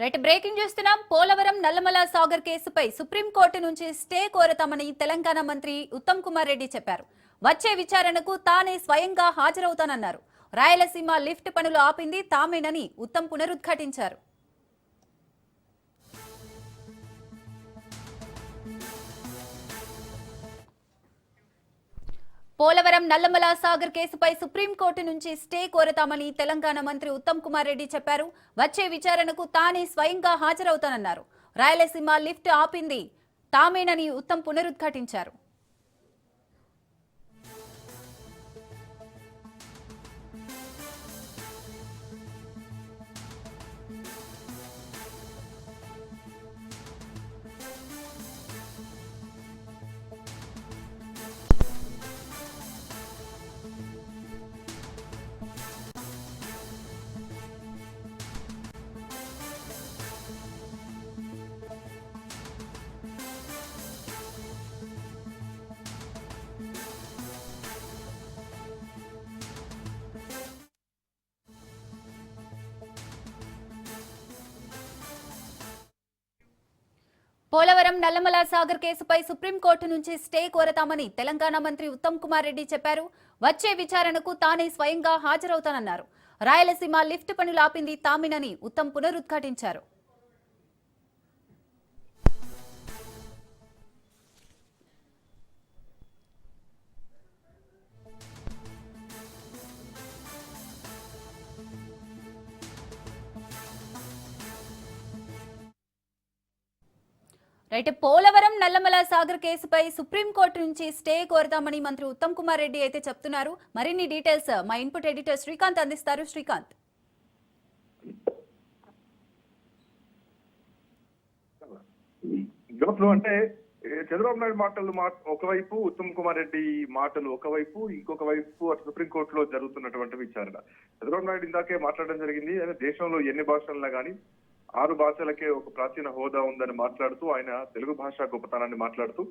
Right breaking చూస్తున్నాం పోలవరం నల్లమల సాగర్ కేసుపై supreme court నుంచి స్టే కోరతామని తెలంగాణ మంత్రి ఉత్తమ్ కుమార్ రెడ్డి చెప్పారు. వచ్చే విచారణకు తానే స్వయంగా హాజరవుతానన్నారు. రాయలసీమ లిఫ్ట్ పనులు ఆపింది తామేనని ఉత్తమ్ పునరుద్ఘాటించారు. పోలవరం నల్లమల సాగర్ కేసుపై సుప్రీంకోర్టు నుంచి స్టే కోరతామని తెలంగాణ మంత్రి ఉత్తమ్ కుమార్ రెడ్డి చెప్పారు. వచ్చే విచారణకు తానే స్వయంగా హాజరవుతానన్నారు. రాయలసీమ లిఫ్ట్ ఆపింది. తామేనని ఉత్తమ్ పునరుద్ఘాటించారు. పోలవరం నల్లమల సాగర్ కేసుపై సుప్రీంకోర్టు నుంచి స్టే కోరతామని తెలంగాణ మంత్రి ఉత్తమ్ కుమార్ రెడ్డి చెప్పారు. వచ్చే విచారణకు తానే స్వయంగా హాజరవుతానన్నారు. రాయలసీమ లిఫ్ట్ పనులు ఆపింది తామినని ఉత్తమ్ పునరుద్ఘాటించారు. అయితే పోలవరం నల్లమల సాగర్ కేసుపై సుప్రీంకోర్టు నుంచి స్టే కోరతామని మంత్రి ఉత్తమ్ కుమార్ రెడ్డి అయితే చెప్తున్నారు. మరిన్ని డీటెయిల్స్ మా ఇన్పుట్ ఎడిటర్ శ్రీకాంత్ అందిస్తారు. శ్రీకాంత్. జోస్లు అంటే చంద్రబాబు నాయుడు మాటలు మా ఒకవైపు ఉత్తమ్ కుమార్ రెడ్డి మాటలు ఒకవైపు ఇంకొక వైపు అటు సుప్రీంకోర్టులో జరుగుతున్నటువంటి విచారణ. చంద్రబాబు నాయుడు ఇందాకే మాట్లాడడం జరిగింది. దేశంలో ఎన్ని భాషల్లో కానీ ఆరు భాషలకే ఒక ప్రాచీన హోదా ఉందని మాట్లాడుతూ ఆయన తెలుగు భాష గొప్పతనాన్ని మాట్లాడుతూ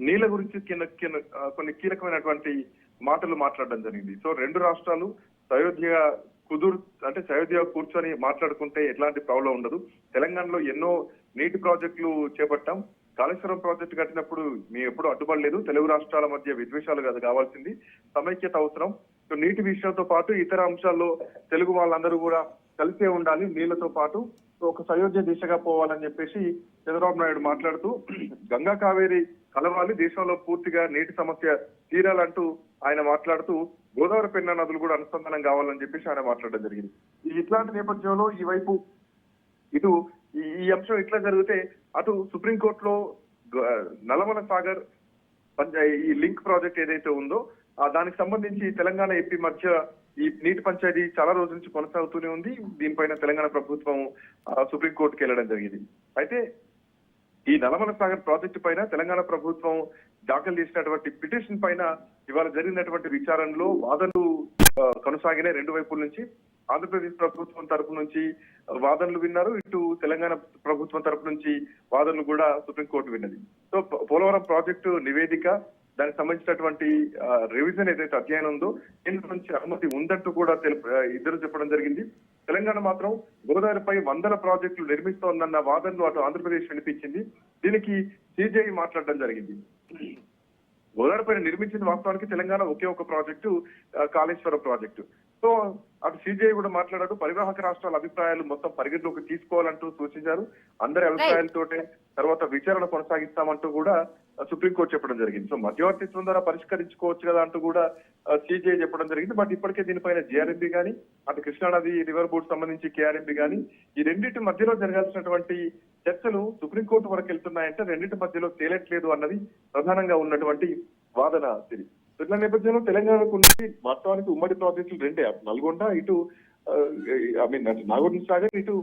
నీళ్ళ గురించి కింద- కింద- కొన్ని కీలకమైనటువంటి మాటలు మాట్లాడడం జరిగింది. సో రెండు రాష్ట్రాలు సయోధ్య కుదురు అంటే సయోధ్య కూర్చొని మాట్లాడుకుంటే ఎట్లాంటి ప్రాబ్లం ఉండదు. తెలంగాణలో ఎన్నో నీటి ప్రాజెక్టులు చేపట్టాం. కాళేశ్వరం ప్రాజెక్టు కట్టినప్పుడు మేము ఎప్పుడు అడ్డుపడలేదు. తెలుగు రాష్ట్రాల మధ్య విద్వేషాలు కాదు కావాల్సింది. సమైక్యత అవసరం. సో నీటి విషయంతో పాటు ఇతర అంశాల్లో తెలుగు వాళ్ళందరూ కూడా కలిసే ఉండాలి నీళ్ళతో పాటు. ఒక సయోధ్య దిశగా పోవాలని చెప్పేసి చంద్రబాబు నాయుడు మాట్లాడుతూ గంగా కావేరి కలవాలి దేశంలో పూర్తిగా నీటి సమస్య తీరాలంటూ ఆయన మాట్లాడుతూ గోదావరి పెన్న నదులు కూడా అనుసంధానం కావాలని చెప్పేసి ఆయన మాట్లాడడం జరిగింది. ఈ ఇట్లాంటి నేపథ్యంలో ఈ వైపు ఇటు ఈ- ఈ అంశం ఇట్లా జరిగితే అటు సుప్రీంకోర్టులో నల్లమల సాగర్ ఈ లింక్ ప్రాజెక్ట్ ఏదైతే ఉందో దానికి సంబంధించి తెలంగాణ ఏపీ మధ్య ఈ నీటి పంచాయతీ చాలా రోజుల నుంచి కొనసాగుతూనే ఉంది. దీనిపైన తెలంగాణ ప్రభుత్వం సుప్రీంకోర్టుకి వెళ్ళడం జరిగింది. అయితే ఈ నలమల సాగర్ ప్రాజెక్టు పైన తెలంగాణ ప్రభుత్వం దాఖలు చేసినటువంటి పిటిషన్ పైన ఇవాళ జరిగినటువంటి విచారణలో వాదనలు కొనసాగినాయి రెండు వైపుల నుంచి. ఆంధ్రప్రదేశ్ ప్రభుత్వం తరపు నుంచి వాదనలు విన్నారు. ఇటు తెలంగాణ ప్రభుత్వం తరపు నుంచి వాదనలు కూడా సుప్రీంకోర్టు విన్నది. సో పోలవరం ప్రాజెక్టు నివేదిక దానికి సంబంధించినటువంటి రివిజన్ ఏదైతే అధ్యయనం ఉందో కేంద్రం నుంచి అనుమతి ఉందంటూ కూడా తెలుపు ఇద్దరు చెప్పడం జరిగింది. తెలంగాణ మాత్రం గోదావరిపై వందల ప్రాజెక్టులు నిర్మిస్తోందన్న వాదనలు అటు ఆంధ్రప్రదేశ్ వినిపించింది. దీనికి సిజేఐ మాట్లాడడం జరిగింది. గోదావరిపై నిర్మించిన వాస్తవానికి తెలంగాణ ఒకే ఒక ప్రాజెక్టు కాళేశ్వరం ప్రాజెక్టు. సో అటు సిజేఐ కూడా మాట్లాడారు పరివాహక రాష్ట్రాల అభిప్రాయాలు మొత్తం పరిగణలోకి తీసుకోవాలంటూ సూచించారు. అందరి అభిప్రాయాలతోటే తర్వాత విచారణ కొనసాగిస్తామంటూ కూడా సుప్రీంకోర్టు చెప్పడం జరిగింది. సో మధ్యవర్తిత్వం ద్వారా పరిష్కరించుకోవచ్చు కదా అంటూ కూడా సిజేఐ చెప్పడం జరిగింది. బట్ ఇప్పటికే దీనిపైన జేఆర్ఎంబి కానీ అటు కృష్ణానది రివర్ బోర్డ్ సంబంధించి కేఆర్ఎంబి కానీ ఈ రెండింటి మధ్యలో జరగాల్సినటువంటి చర్చలు సుప్రీంకోర్టు వరకు వెళ్తున్నాయంటే రెండింటి మధ్యలో తేలట్లేదు అన్నది ప్రధానంగా ఉన్నటువంటి వాదన. సో ఇట్లా నేపథ్యంలో తెలంగాణకు ఉన్నది వాస్తవానికి ఉమ్మడి ప్రాజెక్టులు రెండే. అటు నల్గొండ ఇటు ఐ మీన్ నాగోర్న సాగర్ ఇటు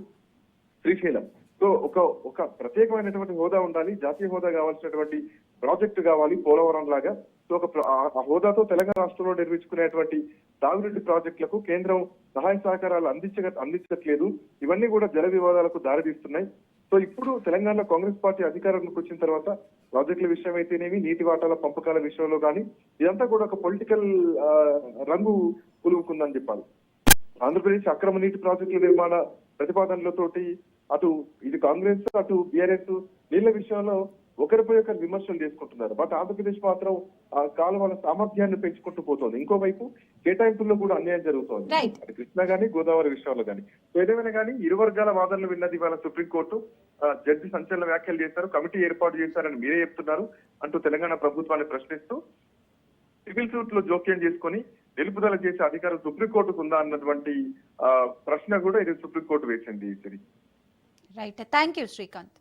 శ్రీశైలం. సో ఒక ఒక ప్రత్యేకమైనటువంటి హోదా ఉండాలి జాతీయ హోదా కావాల్సినటువంటి ప్రాజెక్టు కావాలి పోలవరం లాగా. సో ఒక ఆ హోదాతో తెలంగాణ రాష్ట్రంలో నిర్మించుకునేటువంటి తాగునీటి ప్రాజెక్టులకు కేంద్రం సహాయ సహకారాలు అందించ అందించట్లేదు. ఇవన్నీ కూడా జల వివాదాలకు దారితీస్తున్నాయి. సో ఇప్పుడు తెలంగాణలో కాంగ్రెస్ పార్టీ అధికారంలోకి వచ్చిన తర్వాత ప్రాజెక్టుల విషయం అయితేనేమి నీటి వాటాల పంపకాల విషయంలో కానీ ఇదంతా కూడా ఒక పొలిటికల్ రంగు పులుముకుందని చెప్పాలి. ఆంధ్రప్రదేశ్ అక్రమ నీటి ప్రాజెక్టుల నిర్మాణ ప్రతిపాదనలతోటి అటు ఇది కాంగ్రెస్ అటు బీఆర్ఎస్ నీళ్ళ విషయంలో ఒకరిపై ఒకరు విమర్శలు చేసుకుంటున్నారు. బట్ ఆంధ్రప్రదేశ్ మాత్రం ఆ కాలువల సామర్థ్యాన్ని పెంచుకుంటూ పోతుంది. ఇంకోవైపు కేటాయింపుల్లో కూడా అన్యాయం జరుగుతోంది. అది కృష్ణా గానీ గోదావరి విషయంలో గానీ. సో ఏదేమైనా కానీ ఇరు వర్గాల వాదనలు విన్నది ఇవాళ సుప్రీంకోర్టు. జడ్జి సంచలన వ్యాఖ్యలు చేశారు కమిటీ ఏర్పాటు చేశారని మీరే చెప్తున్నారు అంటూ తెలంగాణ ప్రభుత్వాన్ని ప్రశ్నిస్తూ సివిల్ సూట్లో జోక్యం చేసుకొని నిలుపుదల చేసే అధికారం సుప్రీంకోర్టుకు ఉందా అన్నటువంటి ప్రశ్న కూడా ఇది సుప్రీంకోర్టు వేసింది రైట్ థ్యాంక్ యూ శ్రీకాంత్